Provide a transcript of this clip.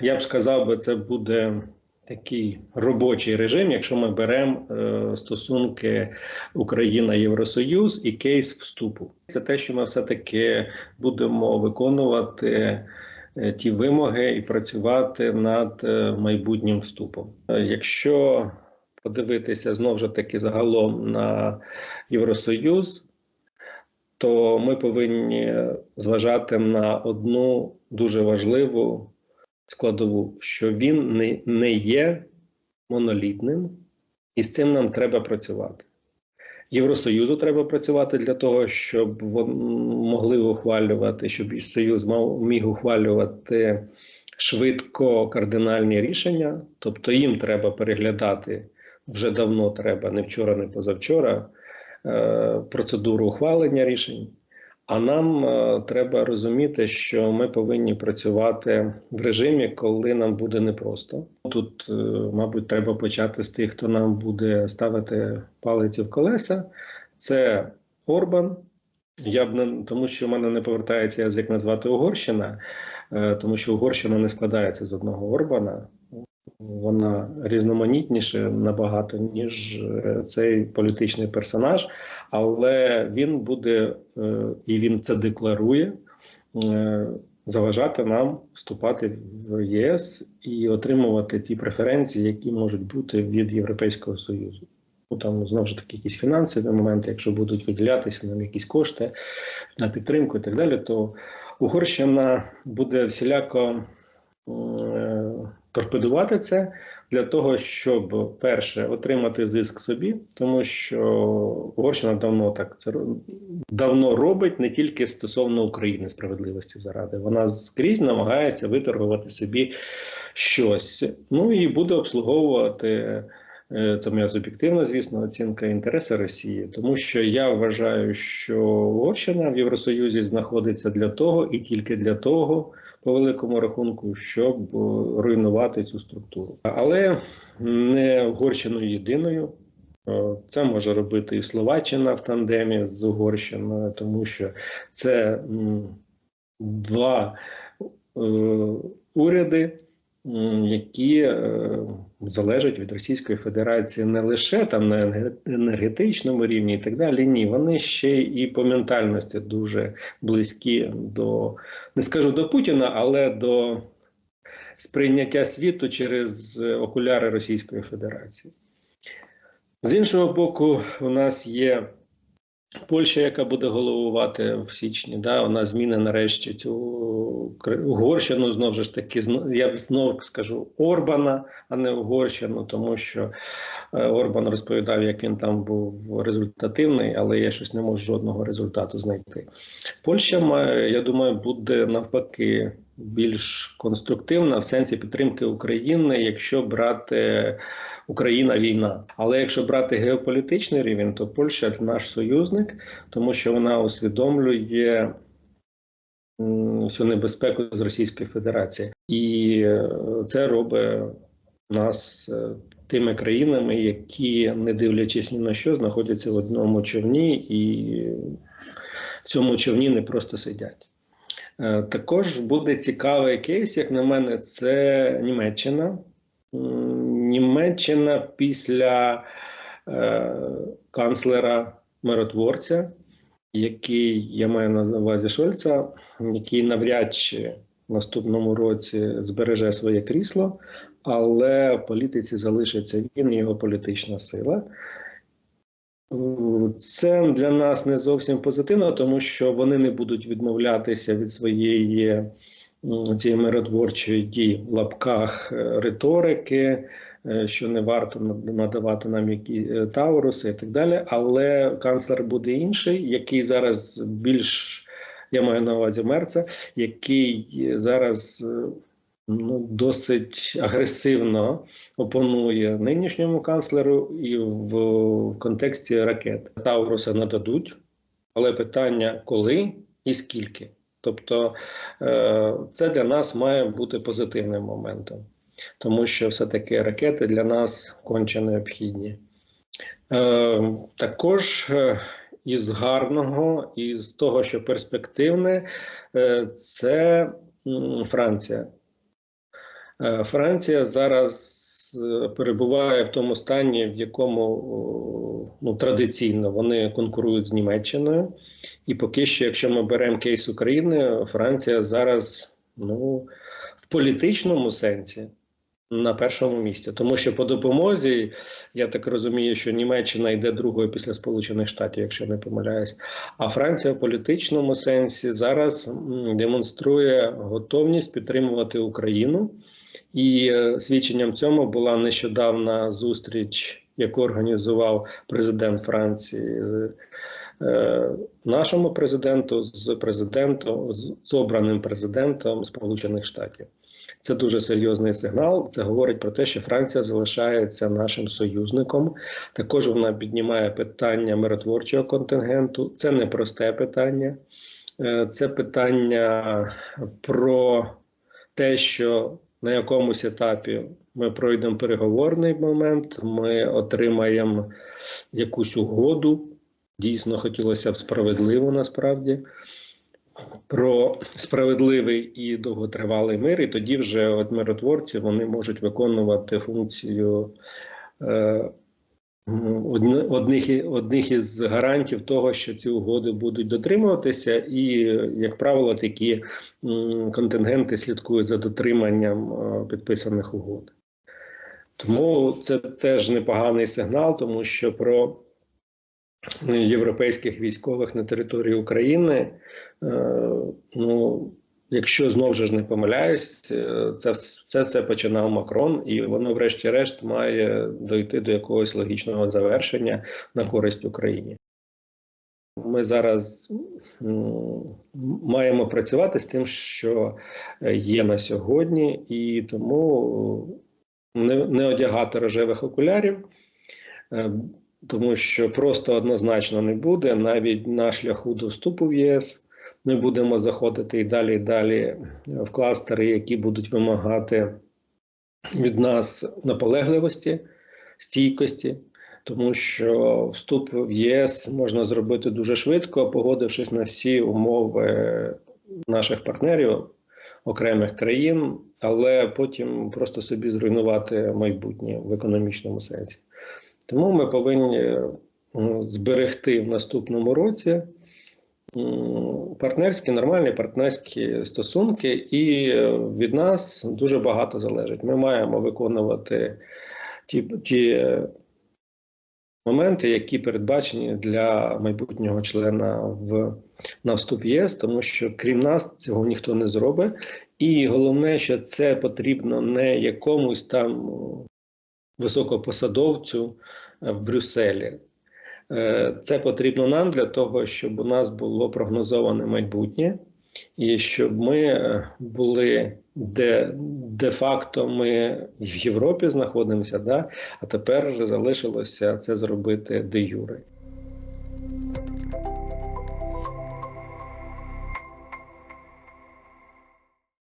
я б сказав, би, це буде такий робочий режим, якщо ми беремо е, стосунки Україна-Євросоюз і кейс вступу. Це те, що ми все-таки будемо виконувати. е, Ті вимоги і працювати над е, майбутнім вступом. Якщо подивитися знову ж таки загалом на Євросоюз, то ми повинні зважати на одну дуже важливу складову, що він не, не є монолітним, і з цим нам треба працювати. Євросоюзу треба працювати для того, щоб вон- могли ухвалювати, щоб Союз мав міг ухвалювати швидко кардинальні рішення. Тобто їм треба переглядати вже давно треба, не вчора, не позавчора, е, процедуру ухвалення рішень. А нам е, треба розуміти, що ми повинні працювати в режимі, коли нам буде непросто. Тут, е, мабуть, треба почати з тих, хто нам буде ставити палиці в колеса. Це Орбан. Я б не тому, що в мене не повертається язик назвати Угорщина, е, тому що Угорщина не складається з одного Орбана. Вона різноманітніше набагато, ніж е, цей політичний персонаж, але він буде е, і він це декларує. е, Заважати нам вступати в ЄС і отримувати ті преференції, які можуть бути від Європейського Союзу. Ну там знову ж таки якісь фінансові моменти, якщо будуть виділятися нам якісь кошти на підтримку і так далі, то Угорщина буде всіляко торпедувати це для того, щоб перше отримати зиск собі, тому що Угорщина давно так це давно робить не тільки стосовно України справедливості заради. Вона скрізь намагається виторгувати собі щось. Ну і буде обслуговувати. е, Це моя суб'єктивна, звісно, оцінка інтереси Росії, тому що я вважаю, що Угорщина в Євросоюзі знаходиться для того і тільки для того, по великому рахунку, щоб е, руйнувати цю структуру. Але не Угорщиною єдиною. Е, Це може робити і Словаччина в тандемі з Угорщиною, тому що це два е, уряди, які е, залежать від Російської Федерації не лише там на енер- енергетичному рівні і так далі. Ні, вони ще і по ментальності дуже близькі до не скажу до Путіна, але до сприйняття світу через окуляри Російської Федерації. З іншого боку, у нас є Польща, яка буде головувати в січні. Да, вона зміни нарешті цю Угорщину знову ж таки, я знову скажу Орбана, а не Угорщину, тому що е, Орбан розповідав, як він там був результативний, але я щось не можу жодного результату знайти. Польща має, я думаю, буде навпаки більш конструктивна в сенсі підтримки України, якщо брати Україна війна. Але якщо брати геополітичний рівень, то Польща наш союзник, тому що вона усвідомлює всю небезпеку з Російської Федерації, і е, це робить нас е, тими країнами, які, не дивлячись ні на що, знаходяться в одному човні і в цьому човні не просто сидять. Е, Також буде цікавий кейс, як на мене, це Німеччина. Німеччина після е, канцлера миротворця, який я маю на увазі Шольца, який навряд чи в наступному році збереже своє крісло, але в політиці залишиться він і його політична сила. Це для нас не зовсім позитивно, тому що вони не будуть відмовлятися від своєї цієї миротворчої дії в лапках е, риторики, е, що не варто надавати нам які е, тауруси і так далі. Але канцлер буде інший, який зараз більш я маю на увазі Мерца, який зараз ну, досить агресивно опонує нинішньому канцлеру і в, в контексті ракет. Тауруса нададуть, але питання коли і скільки. Тобто е, це для нас має бути позитивним моментом, тому що все-таки ракети для нас конче необхідні. Е, також е, із гарного, із того, що перспективне, це Франція. Е, Франція зараз е, перебуває в тому стані, в якому ну, традиційно вони конкурують з Німеччиною. І поки що, якщо ми беремо кейс України, Франція зараз ну, в політичному сенсі на першому місці. Тому що по допомозі, я так розумію, що Німеччина йде другою після Сполучених Штатів, якщо не помиляюсь. А Франція в політичному сенсі зараз демонструє готовність підтримувати Україну. І е, свідченням цьому була нещодавна зустріч, яку організував президент Франції з е, нашому президенту, з президентом, з, обраним президентом Сполучених Штатів. Це дуже серйозний сигнал. Це говорить про те, що Франція залишається нашим союзником. Також вона піднімає питання миротворчого контингенту. Це не просте питання, Е, це питання про те, що на якомусь етапі ми пройдемо переговорний момент, ми отримаємо якусь угоду. Дійсно, хотілося б справедливо насправді. Про справедливий і довготривалий мир, і тоді вже от миротворці вони можуть виконувати функцію е, одних, одних із гарантів того, що ці угоди будуть дотримуватися, і, як правило, такі контингенти слідкують за дотриманням підписаних угод. Тому це теж непоганий сигнал, тому що про європейських військових на території України, е, ну, якщо знову ж не помиляюсь, е, це, це все починав Макрон, і воно, врешті-решт, має дойти до якогось логічного завершення на користь Україні. Ми зараз маємо працювати з тим, що е, є на сьогодні, і тому не, не одягати рожевих окулярів, е, тому що просто однозначно не буде. Навіть на шляху до вступу в ЄС ми будемо заходити і далі, і далі в кластери, які будуть вимагати від нас наполегливості, стійкості. Тому що вступ в ЄС можна зробити дуже швидко, погодившись на всі умови наших партнерів, окремих країн, але потім просто собі зруйнувати майбутнє в економічному сенсі. Тому ми повинні зберегти в наступному році партнерські, нормальні партнерські стосунки, і від нас дуже багато залежить. Ми маємо виконувати ті, ті моменти, які передбачені для майбутнього члена в на вступ в ЄС, тому що крім нас цього ніхто не зробить. І головне, що це потрібно не якомусь там високопосадовцю в Брюсселі. Е, Це потрібно нам для того, щоб у нас було прогнозоване майбутнє, і щоб ми е, були де, де-факто ми в Європі знаходимося, да? а тепер залишилося це зробити де юре.